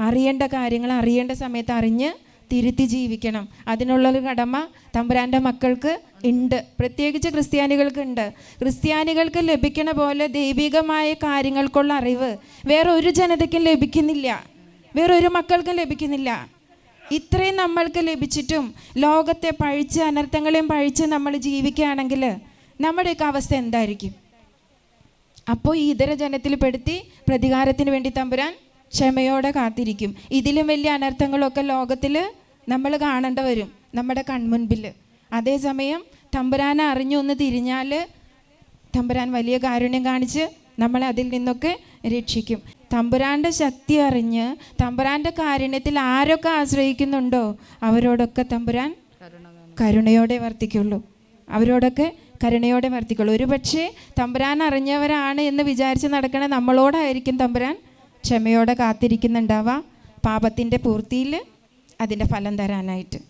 അറിയേണ്ട കാര്യങ്ങൾ അറിയേണ്ട സമയത്ത് അറിഞ്ഞ് തിരുത്തി ജീവിക്കണം. അതിനുള്ളൊരു കടമ തമ്പുരാന്റെ മക്കൾക്ക് ഉണ്ട്. പ്രത്യേകിച്ച് ക്രിസ്ത്യാനികൾക്ക് ഉണ്ട്. ക്രിസ്ത്യാനികൾക്ക് ലഭിക്കണ പോലെ ദൈവികമായ കാര്യങ്ങൾക്കുള്ള അറിവ് വേറെ ഒരു ജനതയ്ക്കും ലഭിക്കുന്നില്ല. വേറൊരു മക്കൾക്കും ലഭിക്കുന്നില്ല. ഇത്രയും നമ്മൾക്ക് ലഭിച്ചിട്ടും ലോകത്തെ പഴിച്ച് അനർത്ഥങ്ങളെയും പഴിച്ച് നമ്മൾ ജീവിക്കുകയാണെങ്കിൽ നമ്മുടെയൊക്കെ അവസ്ഥ എന്തായിരിക്കും? അപ്പോൾ ഈ ഇതര ജനത്തിൽ പെടുത്തി പ്രതികാരത്തിന് വേണ്ടി തമ്പുരാൻ ക്ഷമയോടെ കാത്തിരിക്കും. ഇതിലും വലിയ അനർത്ഥങ്ങളൊക്കെ ലോകത്തിൽ നമ്മൾ കാണേണ്ട വരും നമ്മുടെ കൺമുൻപിൽ അതേസമയം തമ്പുരാനെ അറിഞ്ഞു ഒന്ന് തിരിഞ്ഞാൽ തമ്പുരാൻ വലിയ കാരുണ്യം കാണിച്ച് നമ്മളെ അതിൽ നിന്നൊക്കെ രക്ഷിക്കും. തമ്പുരാന്റെ ശക്തി അറിഞ്ഞ് തമ്പുരാന്റെ കാരുണ്യത്തിൽ ആരൊക്കെ ആശ്രയിക്കുന്നുണ്ടോ അവരോടൊക്കെ തമ്പുരാൻ കരുണയോടെ വർത്തിക്കുള്ളൂ. അവരോടൊക്കെ കരുണയോടെ വർത്തിക്കുള്ളൂ. ഒരു പക്ഷേ തമ്പുരാൻ അറിഞ്ഞവരാണ് എന്ന് വിചാരിച്ച് നടക്കണ നമ്മളോടായിരിക്കും തമ്പുരാൻ ക്ഷമയോടെ കാത്തിരിക്കുന്നുണ്ടാവാം. പാപത്തിന്റെ പൂർത്തിയിൽ അതിന്റെ ഫലം തരാനായിട്ട്.